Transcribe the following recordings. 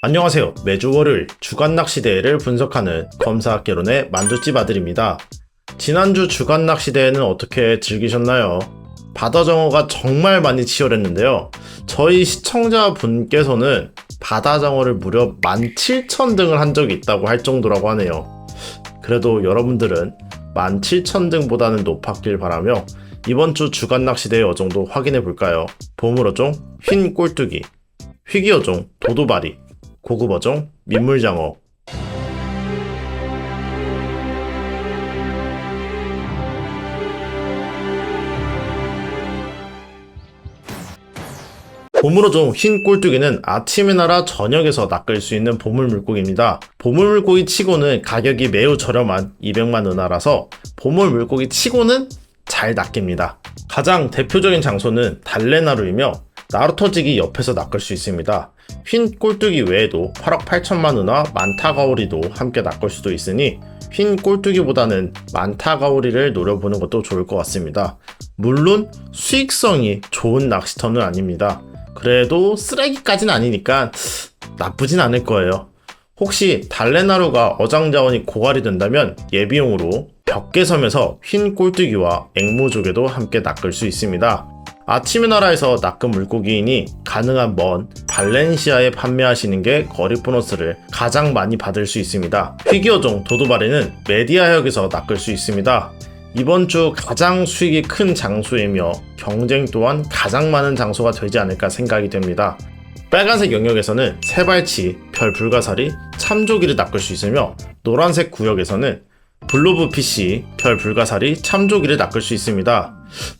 안녕하세요. 매주 월요일 주간 낚시 대회를 분석하는 검사학개론의 만두집 아들입니다. 지난주 주간 낚시 대회는 어떻게 즐기셨나요? 바다 정어가 정말 많이 치열했는데요. 저희 시청자분께서는 바다 정어를 무려 17,000등을 한 적이 있다고 할 정도라고 하네요. 그래도 여러분들은 17,000등보다는 높았길 바라며 이번 주 주간 낚시 대회 어종도 확인해 볼까요? 보물어종 흰 꼴뚜기, 휘기어종 도도바리, 고급 어종 민물장어 보물어종 흰 꼴뚜기는 아침에 날아 저녁에서 낚을 수 있는 보물 물고기입니다. 보물 물고기 치고는 가격이 매우 저렴한 200만 은하라서 보물 물고기 치고는 잘 낚입니다. 가장 대표적인 장소는 달래나루이며 나루터지기 옆에서 낚을 수 있습니다. 흰 꼴뚜기 외에도 8억 8천만 원화 만타가오리도 함께 낚을 수도 있으니 흰 꼴뚜기보다는 만타가오리를 노려보는 것도 좋을 것 같습니다. 물론 수익성이 좋은 낚시터는 아닙니다. 그래도 쓰레기까지는 아니니까 나쁘진 않을 거예요. 혹시 달래나루가 어장자원이 고갈이 된다면 예비용으로 벽계섬에서 흰 꼴뚜기와 앵무조개도 함께 낚을 수 있습니다. 아침의 나라에서 낚은 물고기이니 가능한 먼 발렌시아에 판매하시는 게 거리 보너스를 가장 많이 받을 수 있습니다. 피규어종 도도바리는 메디아역에서 낚을 수 있습니다. 이번 주 가장 수익이 큰 장소이며 경쟁 또한 가장 많은 장소가 되지 않을까 생각이 됩니다. 빨간색 영역에서는 세발치, 별 불가사리, 참조기를 낚을 수 있으며 노란색 구역에서는 블로브 PC, 별 불가사리, 참조기를 낚을 수 있습니다.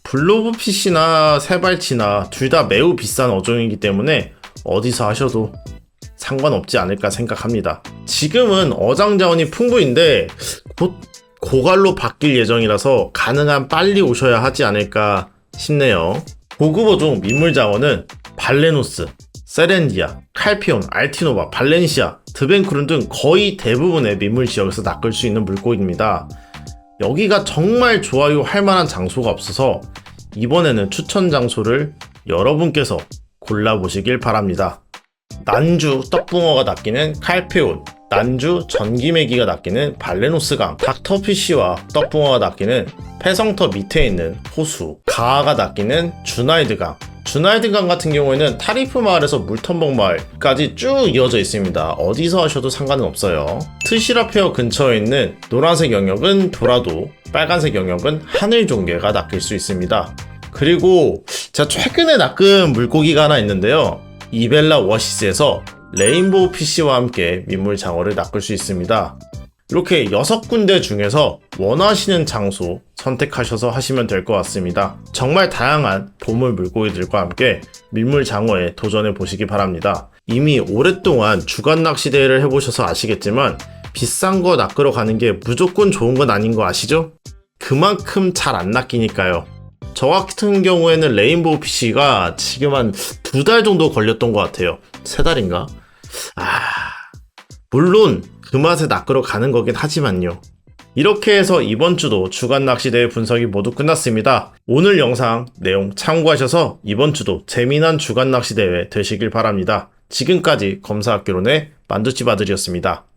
블로브 PC나 세발치나 둘 다 매우 비싼 어종이기 때문에 어디서 하셔도 상관없지 않을까 생각합니다. 지금은 어장 자원이 풍부인데 곧 고갈로 바뀔 예정이라서 가능한 빨리 오셔야 하지 않을까 싶네요. 고급 어종 민물 자원은 발레노스, 세렌디아, 칼피온, 알티노바, 발렌시아, 드벤크룬 등 거의 대부분의 민물 지역에서 낚을 수 있는 물고기입니다. 여기가 정말 좋아요 할 만한 장소가 없어서 이번에는 추천 장소를 여러분께서 골라보시길 바랍니다. 난주 떡붕어가 낚이는 칼페온, 난주 전기메기가 낚이는 발레노스강, 닥터피쉬와 떡붕어가 낚이는 패성터 밑에 있는 호수, 가아가 낚이는 주나이드강, 주나이드강 같은 경우에는 타리프 마을에서 물텀벅 마을까지 쭉 이어져 있습니다. 어디서 하셔도 상관은 없어요. 트시라페어 근처에 있는 노란색 영역은 도라도, 빨간색 영역은 하늘 종개가 낚일 수 있습니다. 그리고 제가 최근에 낚은 물고기가 하나 있는데요. 이벨라 워시스에서 레인보우 피쉬와 함께 민물 장어를 낚을 수 있습니다. 이렇게 6군데 중에서 원하시는 장소 선택하셔서 하시면 될 것 같습니다. 정말 다양한 보물 물고기들과 함께 민물 장어에 도전해 보시기 바랍니다. 이미 오랫동안 주간 낚시 대회를 해보셔서 아시겠지만 비싼 거 낚으러 가는 게 무조건 좋은 건 아닌 거 아시죠? 그만큼 잘 안 낚이니까요. 저 같은 경우에는 레인보우 PC가 지금 한 두 달 정도 걸렸던 것 같아요. 세 달인가? 아, 물론 그 맛에 낚으러 가는 거긴 하지만요. 이렇게 해서 이번 주도 주간 낚시대회 분석이 모두 끝났습니다. 오늘 영상 내용 참고하셔서 이번 주도 재미난 주간 낚시대회 되시길 바랍니다. 지금까지 검사학교론의 만두집 아들이었습니다.